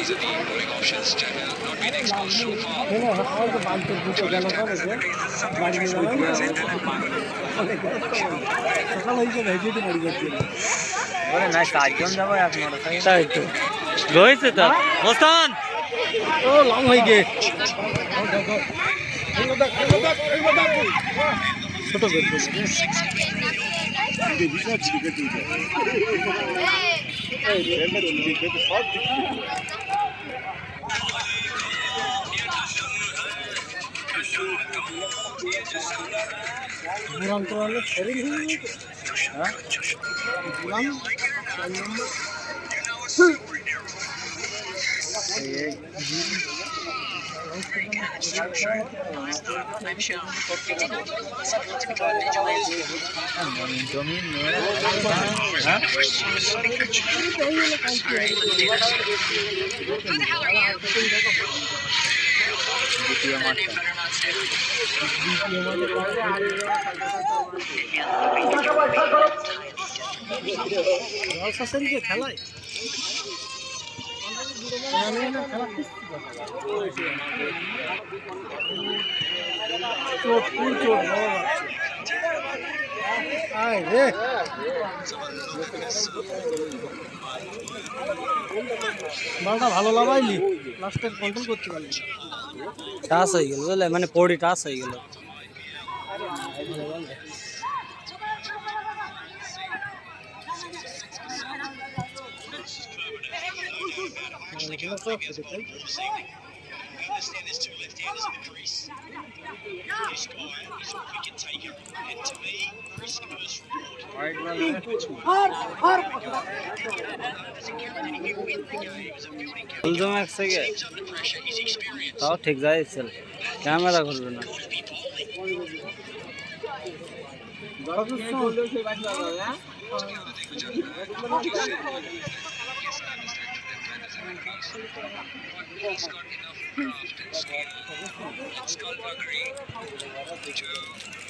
The bowling options that have not been exposed so far. ওরে না চারজন যাব এক মোটরসাইকেল তাই তো রয়েছে তো মোস্তান ও লং হয়ে গে ছোট বুড়ান্ত হলে শরীর হয়ে গেছে হ্যাঁ বুড়ান চার নম্বর জমি হ্যাঁ দ্বিতীয় মাঠটা খেলায় আয় রে বলটা ভালো লাগাইলি লাস্টে কন্ট্রোল করতে পারলি টাচ হয়ে গেল বুঝলে মানে পড়ি টাচ হয়ে গেল Understand there's two left-handers in the crease. This guy is a wicket taker, এক সেকেন্ড তাও ঠিক যাইছিল ক্যামেরা করবে না. He's got enough craft and skill and skullduggery to,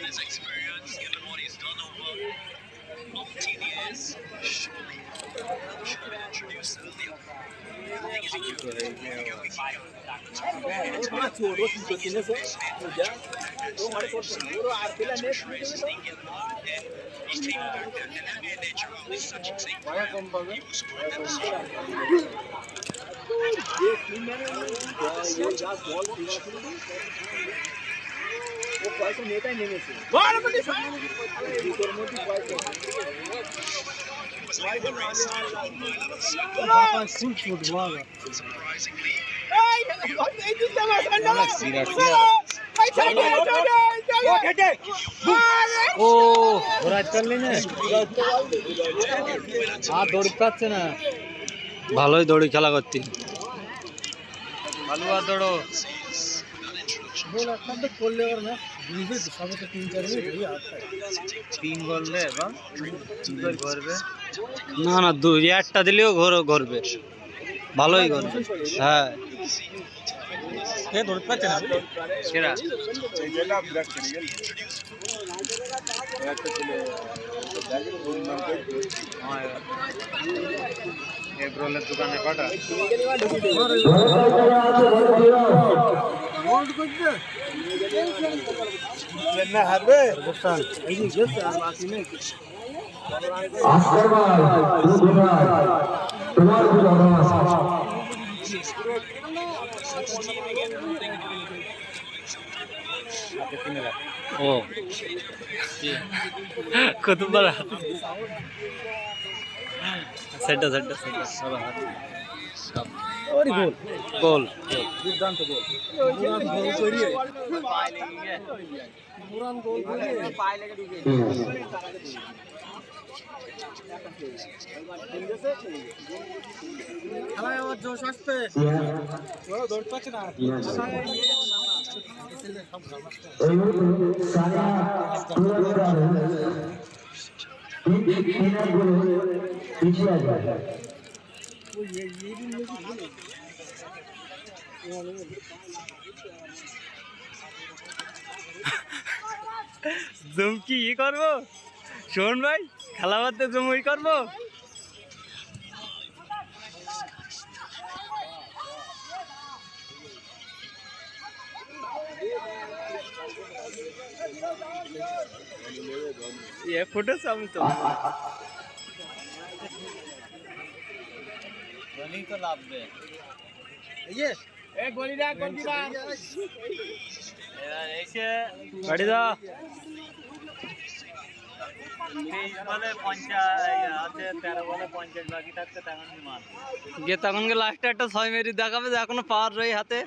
Given his experience, given what he's done over umpteen years, surely he should have been introduced earlier. The thing ও ঘোরাতে পারলি না আর দৌড় পাচ্ছে না ভালোই দৌড়ি খেলা করতি ভালো আর দৌড়ো বল একটা করলে ওর না বুঝবে সবে তো তিন চার মিনিট হয়ে তিন বললে বা কি করে না না দুই একটা দিলেও ঘোর ঘুরবে ভালোই ঘুরবে হ্যাঁ এ ধরতে পারছে না সেরা এগরোলের দোকানে কটা তোমার কি অনাস ও। কতবার সেটা সেটা সেটা। সব হাত সব ওরে গোল। গোল। দুর্দান্ত গোল। মুরান গোল করিয়ে মুরান গোল করিয়ে খেলায় আবার জোশ আসবে ইতিহাস দৌড় পাচ্ছে না। পিছিয়ে আছে ওই এই এই দিন নাকি ভুলে জুম কি ই করব? শোন ভাই, খেলা বাদতে জুম ই করব? এ আমি তো। লাভবে এই গিয়ে লাস্টে একটা ছয় মেরি দেখাবে যে এখনও পাওয়ার রয়ে হাতে।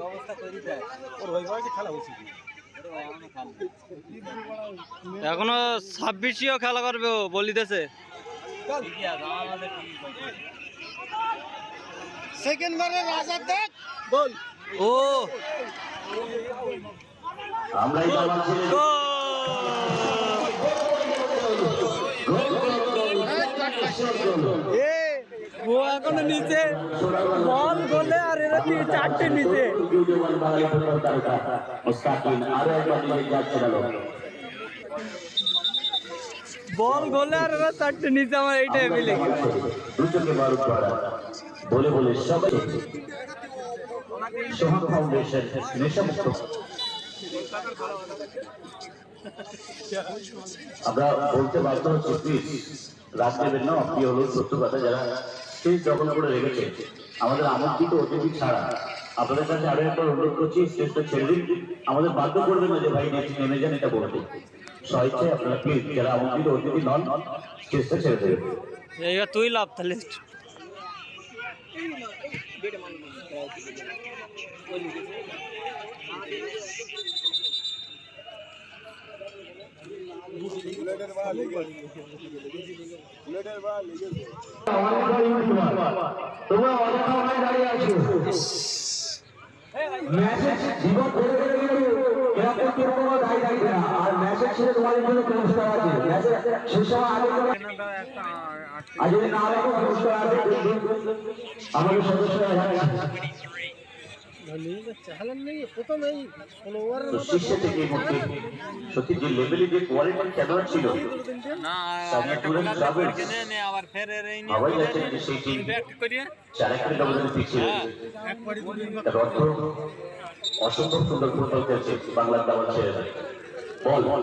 অবস্থা দেয় ওর ওই বয়সে খেলা উচিত এখনও ছাব্বিশিও খেলা করবে ও বলিতেছে সেকেন্ড বারে রাজা দেখ বল। ও। আমরাই বাবা ছেলে এ ও এখনও নিচে বল গোলে আর এরা তিন চারটে নিচে। বল গোলে আর এরা চারটে নিচে, আমার এইটাই মিলে বলে বলে সবাই আমরা বলতে বাধ্য হচ্ছি, প্লিজ না, প্রিয় হলো সত্য কথা যারা দখল করে রেখেছে আমাদের আমন্ত্রিত অতিথি ছাড়া আপনাদের কাছে আরও একবার অনুরোধ করছি স্টেজটা ছেড়ে দিন আমাদের বাধ্য করবেন না যে ভাই নেক্সট নেমে যান এটা বলতে স্বেচ্ছায় আপনারা প্লিজ যারা আমন্ত্রিত অতিথি নন স্টেজটা ছেড়ে দেবেন এইবার তুই লাভ তাহলে। তোমরা অনেক দাঁড়িয়ে আছো মেসেজ শেষ না রাখো পুরস্কার আছে আমাদের সদস্যরা সত্যি যে লেভেলে যে কোয়ালিটি খেলোয়াড় ছিল না সামনে আবার ফের এর এই নিয়ে যে সেই টিম চার একটা ব্যবধানে পিছিয়ে রয়েছে এক পাড়ি দুই দিন তার অর্থ অসম্ভব সুন্দর ফুটবল খেলছে বাংলার দাবার ছেলেরা। বল বল।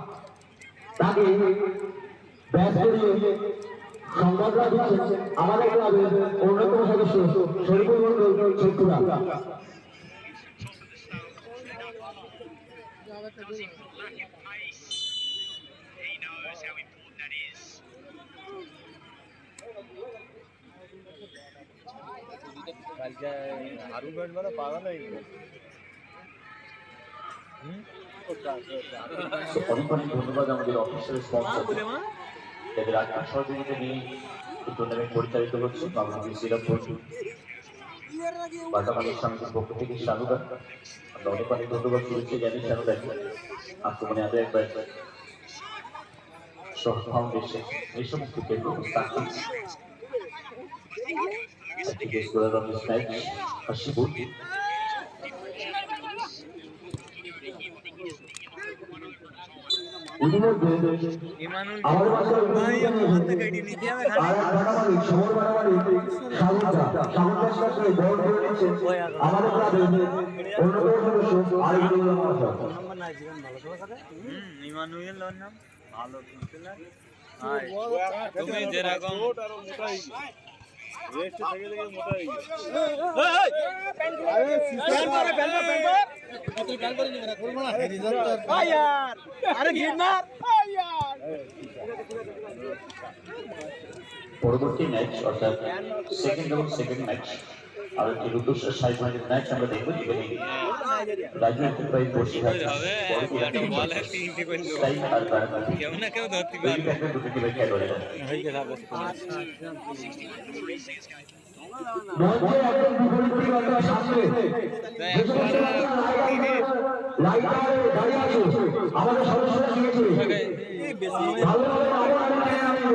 তাকে ব্যাস করিয়ে সংবাদরা দিচ্ছেন আমাদের ক্লাবের অন্যতম সদস্য Shariful Mondal. He knows how important that is. হারু ব্যাট মানে অনেক ধন্যবাদ আমাদের অফিসিয়াল স্পন্সর সহযোগিতা নিয়ে এই টুর্নামেন্ট পরিচালিত হচ্ছে। বাংলাদেশ শ্রীরামপুর বাটামালিক সমিতির পক্ষ থেকে শানুদা আমরা অনেক ধন্যবাদ শুভেচ্ছা জানি শানুদাকে আক্রমণে আরও একবার সহ ফাউন্ডেশন এই সমস্ত কেন্দ্র scorer of this match Hasibul ইতিমধ্যে ইমানুল আমাদের মাঝে ভাই আমার হাতে কেটে নিতে হবে আর এক মারামারি সমর মারামারি সাগরদা সাগরদার সাথে বল করে নিচ্ছে আমাদের ক্লাবের অন্যতম সদস্য হুম ইমানুয়েল নাম। ভালো তুমি যেরকম পরবর্তী ম্যাচ অর্থাৎ সেকেন্ড এবং সেকেন্ড ম্যাচ আর একটি সাইড ম্যাচের ম্যাচ আমরা দেখব, যেখানে রাজু এন্টারপ্রাইজ বসিরহাট হবে বলে তিনটি করল স্টাইল আর বারাকাতি কেউ না কেউ ধরতে পারবে ব্যাটের দুটি টিমের খেলোয়াড়েরা গেছে মঞ্চে একদম বিপরীত টিম আপনার সামনে তাই যে সমস্ত লাইটারে দাঁড়িয়ে আছে ভালোভাবে আবার আগে টেনে নামিয়ে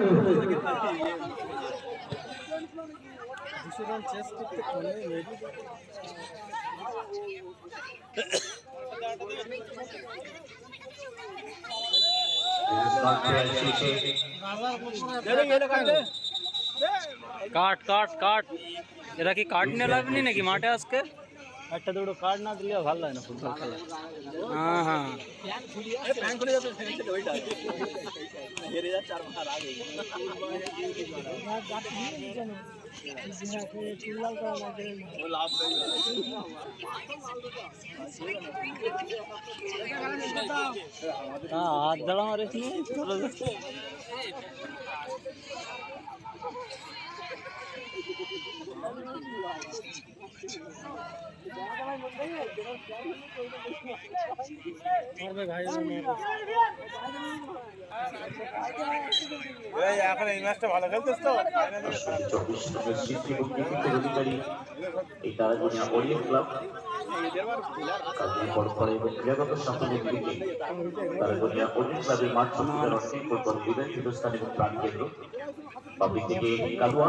কাট কাট কাট এরা কি কাট নিয়ে লাগবে নাকি মাঠে আজকে একটা দুটো কাট না দিলে ভালো লাগে না ফুটবল খেলা হ্যাঁ হ্যাঁ হ্যাঁ হাত দাঁড়া মারিস নি এখন এই ম্যাচটা ভালো খেলতেছ তো? এই তারাগণিয়া ওরিয়েন্ট ক্লাব কাজী পরম্পরা এবং ক্রীড়াগত সাফল্যের দিকে তারাগণিয়া ওরিয়েন্ট ক্লাবের মাঠ সত্যিকার অর্থে ফুটবল কালুয়া।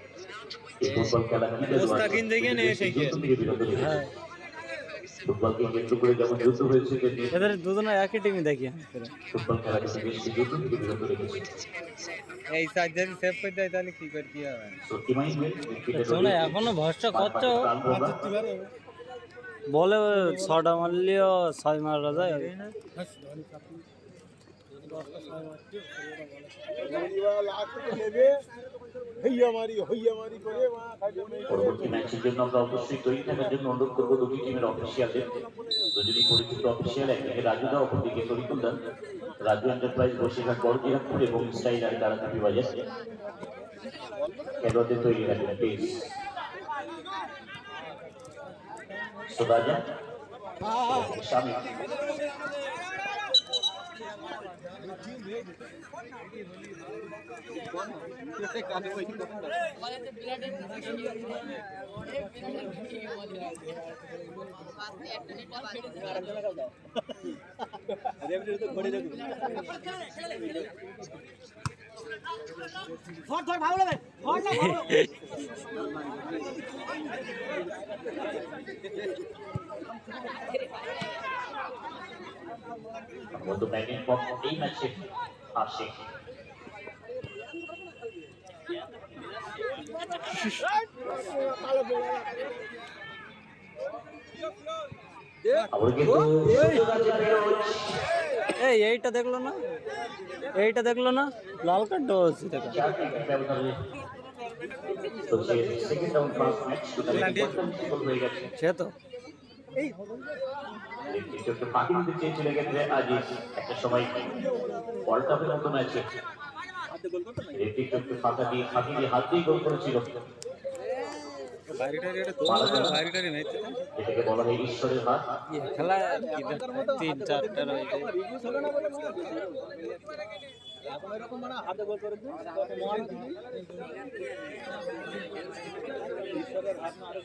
এই ফুটবল খেলা মুস্তাকিন থেকে নিয়ে এসে করে যেমন যুদ্ধ হয়েছে এদের দুজনে একই টিমই দেখি। ফুটবল খেলাকে দেশকে যুদ্ধ থেকে বিরত রেখেছে এই সাইড যদি সেভ করে দেয় তাহলে কি করতে হবে? শোনো এখনও ভরসা করছ? বলে ছটা মারলেও ছয় মারা যায় হইয়া মারি করে পরবর্তী ম্যাচের জন্য আমরা অবশ্যই তৈরি থাকার জন্য অনুরোধ করব, দুটি টিমের অফিসিয়ালদের দুজনই পরিচিত অফিসিয়াল একদিকে রাজুদা অপরদিকে এন্টারপ্রাইজ বসিরহাট বড়দিনাজপুর এবং স্টাইলার তারা দুটি বাজার তৈরি রাখবেন প্লিজ স্বামী। মতো ব্যাটিং ফর্ম এই ম্যাচে আসে আবার কিন্তু সুযোগ আছে ফিরোজ। এই এইটা দেখল না? এইটা দেখল না? লাল কার্ড হচ্ছে দেখো। সে তো। একটু ফাঁকি দিতে চেয়েছিলেন ক্ষেত্রে আজিজ একটা সময় কাপের মতো ম্যাচে একটু ফাঁকা দিয়ে ফাঁকি দিয়ে হাত দিয়ে গোল করেছিল। এটাকে বলা হয় ঈশ্বরের হাত। খেলা তিন চারটা রয়েছে। ঈশ্বরের হাত না আরও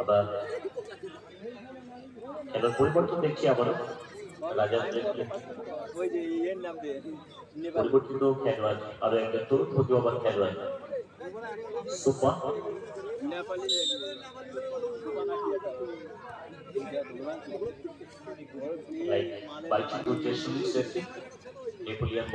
আবার খেলার পরিবর্তন দেখছি আবারও। রাজা ওই যে এর নাম দিয়ে নেপাল পরিবর্তিত খেলোয়াড়, আরও একটা তরুণ প্রতিভাবান খেলোয়াড়। সুপার বাইচিং করছে সুনীল সেট্টি নেপোলিয়ান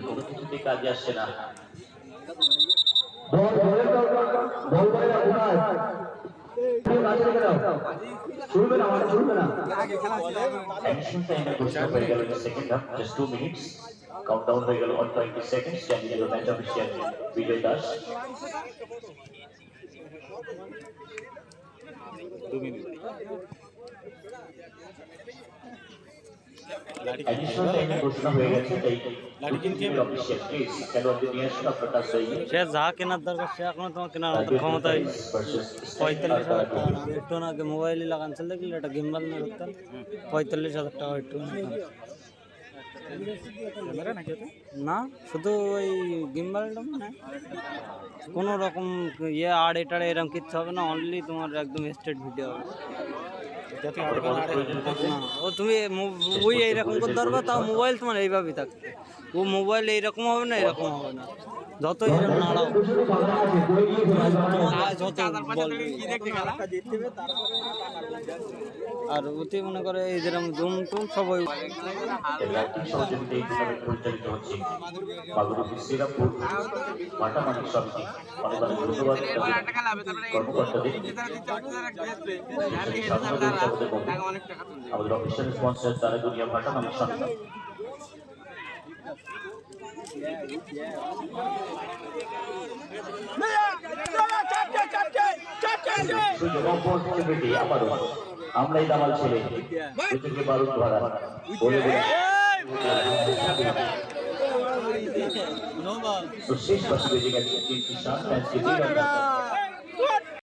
কোনো কিছুতে কাজে আসছে না বল বলের বল বলে কোথায় কাছে রেখে দাও শুরবে না আমার শুরবে না Additional time এর ঘোষণা হয়ে গেল second half just two minutes countdown হয়ে গেল on twenty seconds channel zero match official Bijoy Das সে যা কেনার দরকার সে এখনও তোমার কেনার মতো ক্ষমতা পঁয়তাল্লিশ হাজার টাকা। একটু আগে মোবাইলে লাগানছিল দেখলি একটা নিয়ে করতাম পঁয়তাল্লিশ হাজার টাকা একটু। না শুধু ওই গিম্বালটা মানে কোনো রকম ইয়ে আড়ে টাড়ে এরকম কিচ্ছু হবে না অনলি তোমার একদম স্ট্রেট ভিডিও হবে। ও তুমি ওই এইরকম করতে পারবে তাও মোবাইল তোমার এইভাবেই থাকবে। ও মোবাইল এইরকম হবে না এরকম হবে না। যত এরকম নাড়াও। যত বলবে। আর ওতে মনে করে এই যেরকম জুম টুম সব ওই আর্থিক সহযোগিতা এই টুর্নামেন্ট পরিচালিত হচ্ছে বাগুরুপি শ্রীরামপুর মাটা মানিক সমিতি অনেক অনেক ধন্যবাদ তাদের কর্মকর্তাদের বিশেষ স্বাগত জানাচ্ছি আমাদের অফিসিয়াল স্পন্সর তারা দুনিয়া ভাটা অপরচুনিটি আবারও আমরাই দামাল ছেলে। দুজনকে বারুদ ধরা বলে তো শেষ বাসি বেজে গেছে কিন্তু সাত ম্যাচকে